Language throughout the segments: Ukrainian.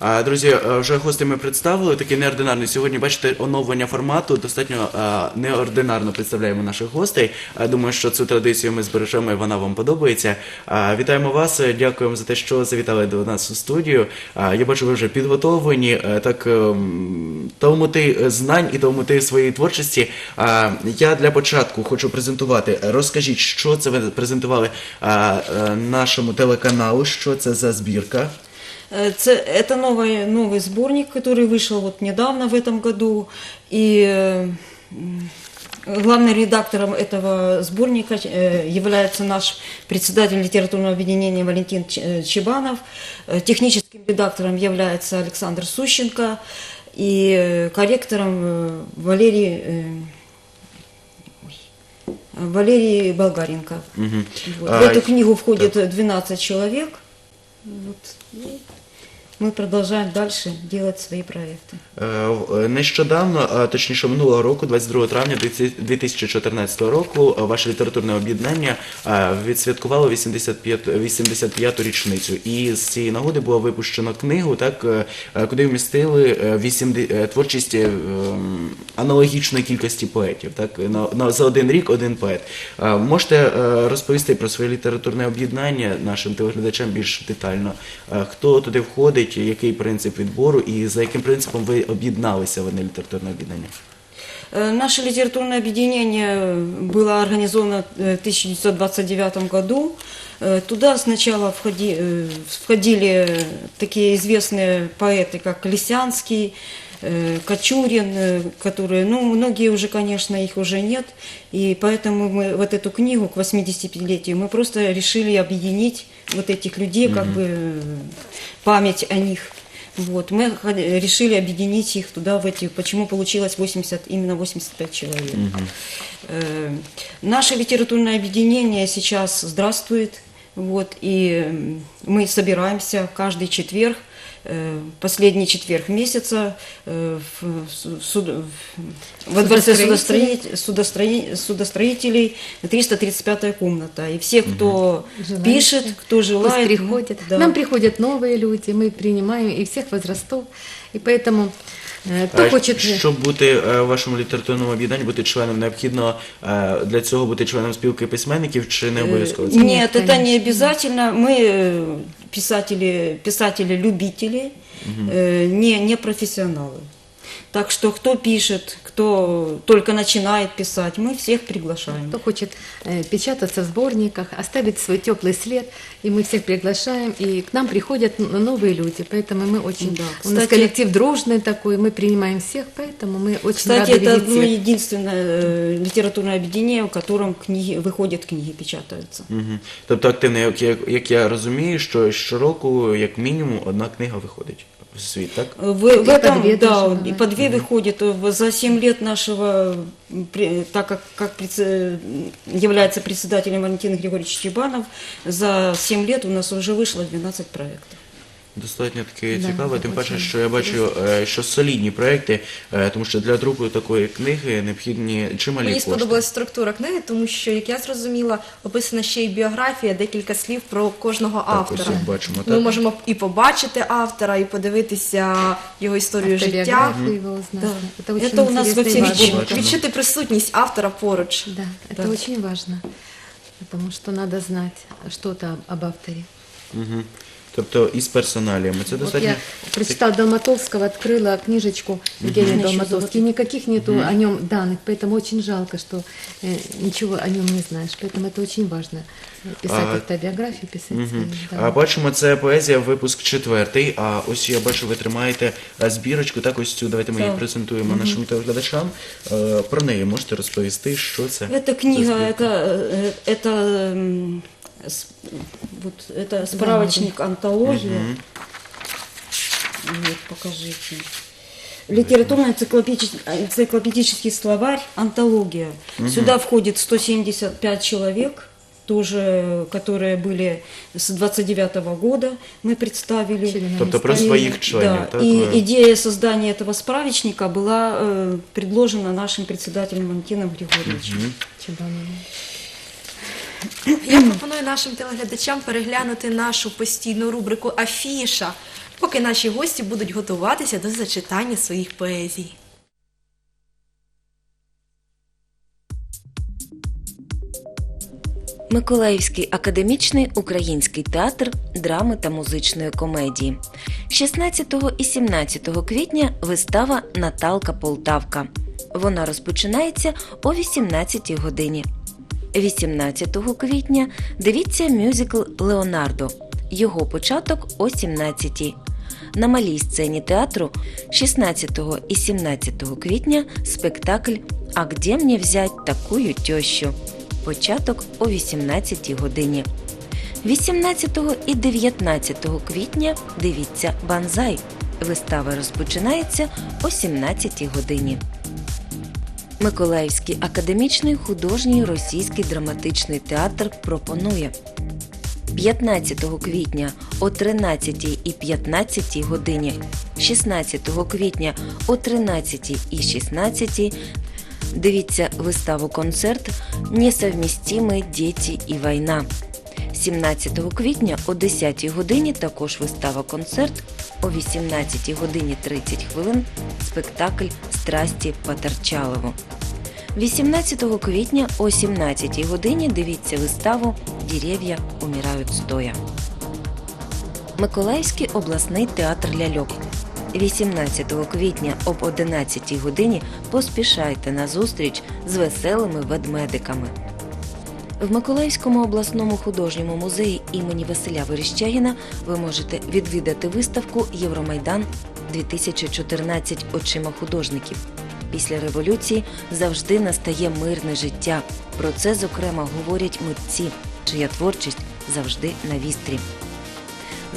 Друзі, е, вже гості ми представили, такий неординарний. Сьогодні бачите оновлення формату. Достатньо е, неординарно представляємо наших гостей. Е, Думаю, що цю традицію ми збережемо і вона вам подобається. Вітаємо вас. Дякуємо за те, що завітали до нас у студію. Я бачу, ви вже підготовлені. Так ем, талмути е, знань і талмути своєї творчості. Я для початку хочу презентувати. Розкажіть, що це ви презентували нашому телеканалу. Що це за збірка? Э, це- Это новый, новый сборник, который вышел вот недавно в этом году. И э, главным редактором этого сборника э, является наш председатель литературного объединения Валентин Чебанов. Техническим редактором является Александр Сущенко. И корректором Валерий, Валерий Болгаренко. Вот. А, В эту книгу входит 12 человек. Вот. И мы продолжаем дальше делать свои проекты. Е, Нещодавно, точніше минулого року, 22 травня 2014 року, е, ваше літературне об'єднання е, відсвяткувало 85, 85-ту річницю. І з цієї нагоди було випущено книгу, так, е, е, куди вмістили е, 80 е, творчість е, аналогічної кількості поетів. Так, на, на, за один рік один поет. Е, Можете е, розповісти про своє літературне об'єднання нашим телеглядачам більш детально? Е, Хто туди входить, який принцип відбору і за яким принципом ви об'єдналися в одне літературне об'єднання? Э, Наше литературное объединение было организовано э, в 1929 году. Э, Туда сначала входи- э, входили такие известные поэты, как Лисянский, э, Кочурин, э, которые, ну, многие уже, конечно, их уже нет, и поэтому мы вот эту книгу к 85-летию мы просто решили объединить вот этих людей, как бы э, память о них. Вот, мы хо- решили объединить их туда, в эти, почему получилось 80, именно 85 человек. Э, Наше литературное объединение сейчас здравствует, вот, и м, мы собираемся каждый четверг, э, последний четверг месяца э, в, су- суд- в- во дворце судостроить- судострои- судостроителей 335 комната. И все, кто Желающие. пишет, кто Пусть желает, мы- приходят. да. Нам приходят новые люди, мы принимаем и всех возрастов. И поэтому э, кто Е, хочет... Щоб бути е, в вашому літературному об'єднанні, бути членом, необхідно е, для цього бути членом спілки письменників чи не обов'язково? це? Нет, это не конечно. обязательно. Мы э, писатели, писатели-любители, э, не, не профессионалы. Так что кто пишет, кто только начинает писать, мы всех приглашаем. Кто хочет э, печататься в сборниках, оставить свой теплый след, и мы всех приглашаем, и к нам приходят н- новые люди, поэтому мы очень, Да, у нас кстати- коллектив дружный такой, мы принимаем всех, поэтому мы очень Кстати, рады это видеть одно всех. единственное э, литературное объединение, в котором книги, выходят книги, печатаются. Мгм. Тобто активно, як, як, як я розумію, що щороку, як мінімум, одна книга виходить в світ, так? В, в по этом, две да, даже и бывает. по две выходит. В- За 7 лет нашего, м, пре- так как, как предсе- является председателем Валентин Григорьевич Чебанов, за 7 лет у нас уже вышло 12 проектов. Достатньо таки Да, цікаво, тим паче, очень що я бачу, е, що солідні проекти, е, тому що для друку такої книги необхідні чималі Мені кошти. сподобалась структура книги, тому що, як я зрозуміла, описана ще й біографія, декілька слів про кожного Так, ось автора. як бачимо, Ми так? можемо і побачити автора, і подивитися його історію життя, Автобиографию его узнать. Да. Это очень Это у нас во интересно и всех важно. Бачимо. відчути присутність автора поруч. Да, это Да. очень важно, потому что надо знать что-то об авторе. Мгм. Тобто із персоналіями. Це Вот достатньо. я прочитала Долматовского, открыла книжечку Евгения Мгм. Долматовский. Никаких нету о нем данных, поэтому очень жалко, что э, ничего о нем не знаешь. Поэтому это очень важно э, писать А, автобиографию, писать Мгм. свою, да. А бачимо, це поезія, випуск четвертий. А ось я бачу, ви тримаєте е, збірочку. Так, ось цю давайте ми її Так. презентуємо нашим телеглядачам. Е, Про неї можете розповісти, що це? Эта за книга, збірка? это, э, это, м, с- вот, это справочник антология. Мгм. Вот, покажите. Литературно-энциклопедический энциклопедический словарь «Антология». Сюда входит 175 человек, тоже, которые были с 29 года, мы представили. Тобто про И- своїх членів, да, так? и идея создания этого справочника была э, предложена нашим председателем Антином Григорьевичем. Чебановым. Я пропоную нашим телеглядачам переглянути нашу постійну рубрику Афіша. поки наші гості будуть готуватися до зачитання своїх поезій. Миколаївський академічний український театр драми та музичної комедії. 16 і 17 квітня вистава Наталка Полтавка. Вона розпочинається о 18 годині. 18 квітня дивіться мюзикл Леонардо. Його початок о 17. На малій сцені театру 16 і 17 квітня спектакль А где мне взять такую тещу? Початок о 18 годині. 18 і 19 квітня дивіться Банзай. Вистава розпочинається о 17 годині. Миколаївський академічний художній російський драматичний театр пропонує. 15 квітня о 13 і 15 годині, 16 квітня о 13 і 16 дивіться виставу-концерт «Несовмістимі діти і війна». 17 квітня о 10 годині також вистава-концерт, о 18 годині 30 хвилин спектакль «Страсті по Тарчалову». 18 квітня о 17 годині дивіться виставу «Дерев'я умирають стоя». Миколаївський обласний театр ляльок. 18 квітня об 11 годині поспішайте на зустріч з веселими ведмедиками. В Миколаївському обласному художньому музеї імені Василя Верещагіна ви можете відвідати виставку Євромайдан 2014 очима художників. Після революції завжди настає мирне життя. Про це, зокрема, говорять митці, чия творчість завжди на вістрі.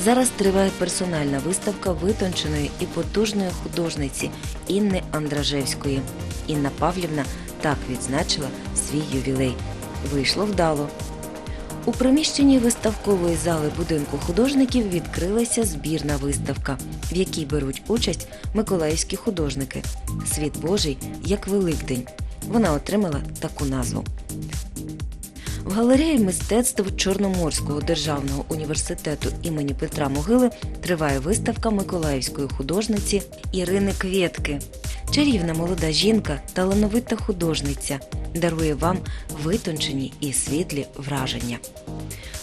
Зараз триває персональна виставка витонченої і потужної художниці Інни Андражевської. Інна Павлівна так відзначила свій ювілей. Вийшло вдало. У приміщенні виставкової зали будинку художників відкрилася збірна виставка, в якій беруть участь миколаївські художники. Світ Божий як Великдень. Вона отримала таку назву. В галереї мистецтв Чорноморського державного університету імені Петра Могили триває виставка миколаївської художниці Ірини Квєтки. Чарівна молода жінка, талановита художниця, дарує вам витончені і світлі враження.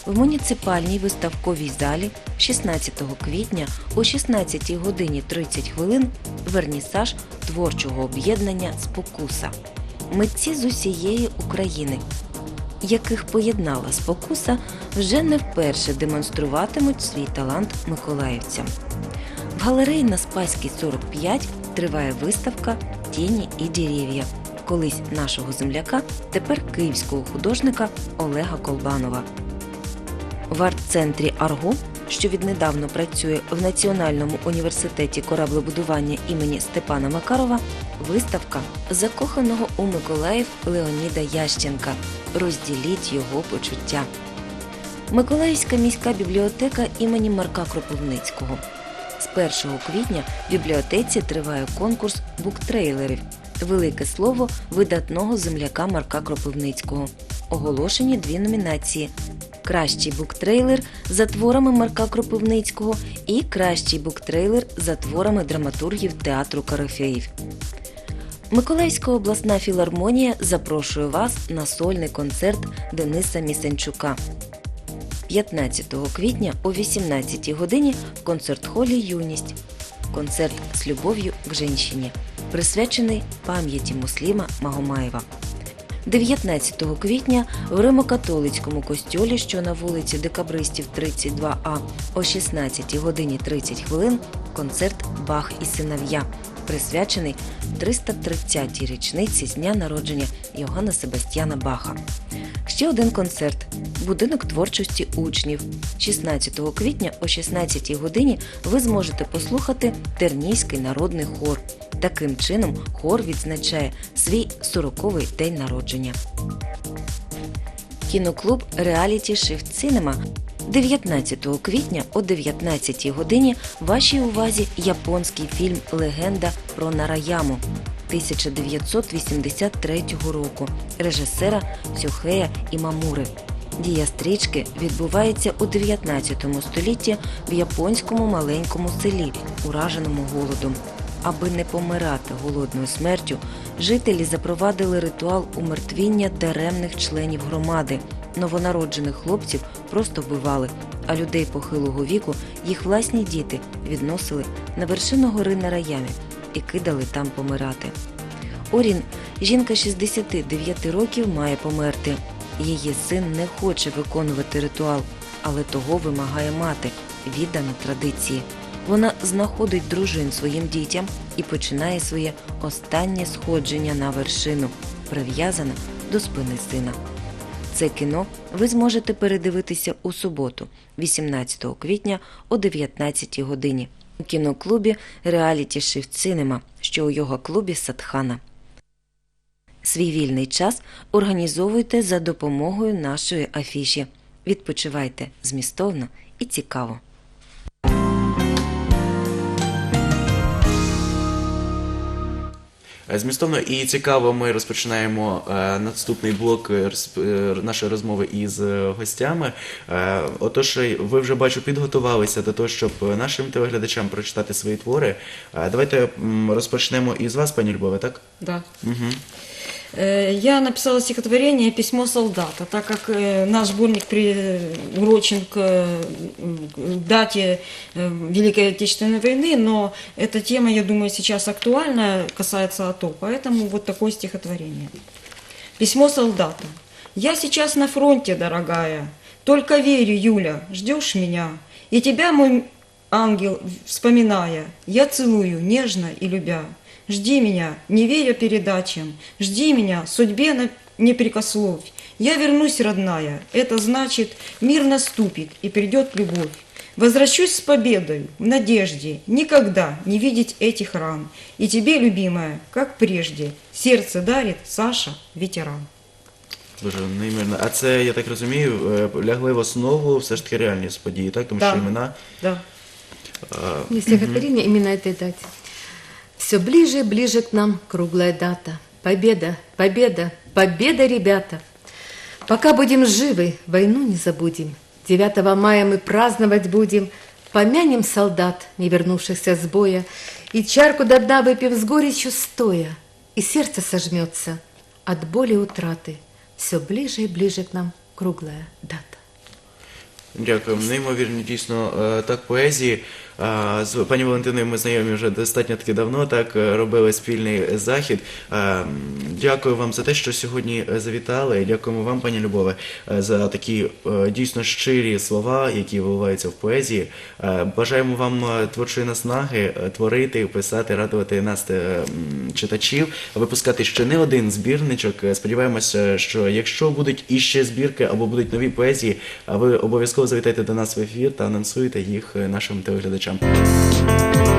В муніципальній виставковій залі 16 квітня о 16 годині 30 хвилин вернісаж творчого об'єднання Спокуса. Митці з усієї України яких поєднала спокуса, вже не вперше демонструватимуть свій талант миколаївцям. В галереї на Спаській 45 триває виставка Тіні і дерев'я колись нашого земляка, тепер київського художника Олега Колбанова. В арт-центрі Арго, що віднедавно працює в Національному університеті кораблебудування імені Степана Макарова, виставка закоханого у Миколаїв Леоніда Ященка. Розділіть його почуття. Миколаївська міська бібліотека імені Марка Кропивницького. З 1 квітня в бібліотеці триває конкурс буктрейлерів. Велике слово видатного земляка Марка Кропивницького. Оголошені дві номінації: Кращий буктрейлер за творами Марка Кропивницького і Кращий буктрейлер за творами драматургів театру Карафеїв. Миколаївська обласна філармонія запрошує вас на сольний концерт Дениса Місенчука. 15 квітня о 18 годині в концерт-холі Юність. Концерт з любов'ю к жінщині, присвячений пам'яті Мусліма Магомаєва. 19 квітня в Римо-католицькому костьолі, що на вулиці Декабристів 32А о 16 годині 30 хвилин концерт Бах і синов'я, присвячений 330-й річниці з дня народження Йоганна Себастьяна Баха. Ще один концерт Будинок творчості учнів. 16 квітня о 16-й годині ви зможете послухати Тернійський народний хор. Таким чином, хор відзначає свій 40-й день народження. Кіноклуб Реаліті Shift Cinema 19 квітня о 19 годині вашій увазі японський фільм Легенда про Нараяму 1983 року режисера Сьохея Імамури. Дія стрічки відбувається у 19 столітті в японському маленькому селі, ураженому голодом. Аби не помирати голодною смертю, жителі запровадили ритуал умертвіння даремних членів громади. Новонароджених хлопців просто вбивали, а людей похилого віку їх власні діти відносили на вершину гори на раямі і кидали там помирати. Орін, жінка 69 років, має померти. Її син не хоче виконувати ритуал, але того вимагає мати, віддана традиції. Вона знаходить дружин своїм дітям і починає своє останнє сходження на вершину, прив'язана до спини сина. Це кіно ви зможете передивитися у суботу, 18 квітня о 19 годині у кіноклубі Реаліті Shift Cinema, що у його клубі Садхана. Свій вільний час організовуйте за допомогою нашої афіші. Відпочивайте змістовно і цікаво. Змістовно і цікаво, ми розпочинаємо е, наступний блок е, е, нашої розмови із е, гостями. Е, отож, е, ви вже бачу, підготувалися до того, щоб е, нашим телеглядачам прочитати свої твори. Е, давайте розпочнемо із вас, пані Любове, так? Да. Угу. Э, Я написала стихотворение «Письмо солдата», так как э, наш сборник приурочен к дате э, Великой Отечественной войны, но эта тема, я думаю, сейчас актуальна, касается АТО, поэтому вот такое стихотворение. Письмо солдата. «Я сейчас на фронте, дорогая, только верю, Юля, ждешь меня, и тебя, мой ангел, вспоминая, я целую нежно и любя. Жди меня, не веря передачам, жди меня, судьбе на- не прикословь. Я вернусь, родная, это значит, мир наступит и придет любовь. Возвращусь с победой, в надежде, никогда не видеть этих ран. И тебе, любимая, как прежде, сердце дарит Саша, ветеран. Дуже неймовірно. А це, я так розумію, е, лягли в основу все ж таки реальні події, так? Тому Да. що імена. Да. е, Не стихотворение именно этой дате. Все ближе и ближе к нам круглая дата. Победа, победа, победа, ребята. Пока будем живы, войну не забудем. 9 мая мы праздновать будем. Помянем солдат, не вернувшихся с боя, И чарку до дна выпив с горечью стоя, И сердце сожмется от боли и утраты. Все ближе и ближе к нам круглая дата. Дякую. Неймовірно, дійсно, е, так поезії. З пані Валентиною ми знайомі вже достатньо таки давно, так е, робили спільний захід. Дякую вам за те, що сьогодні е, завітали. Дякуємо вам, пані Любове, е, за такі дійсно щирі слова, які виливаються в поезії. Бажаємо вам творчої наснаги, творити, писати, радувати нас читачів, випускати ще не один збірничок. Сподіваємося, що якщо будуть іще збірки або будуть нові поезії, ви обов'язково завітайте до нас в ефір та анонсуєте їх нашим телеглядачам зустрічам.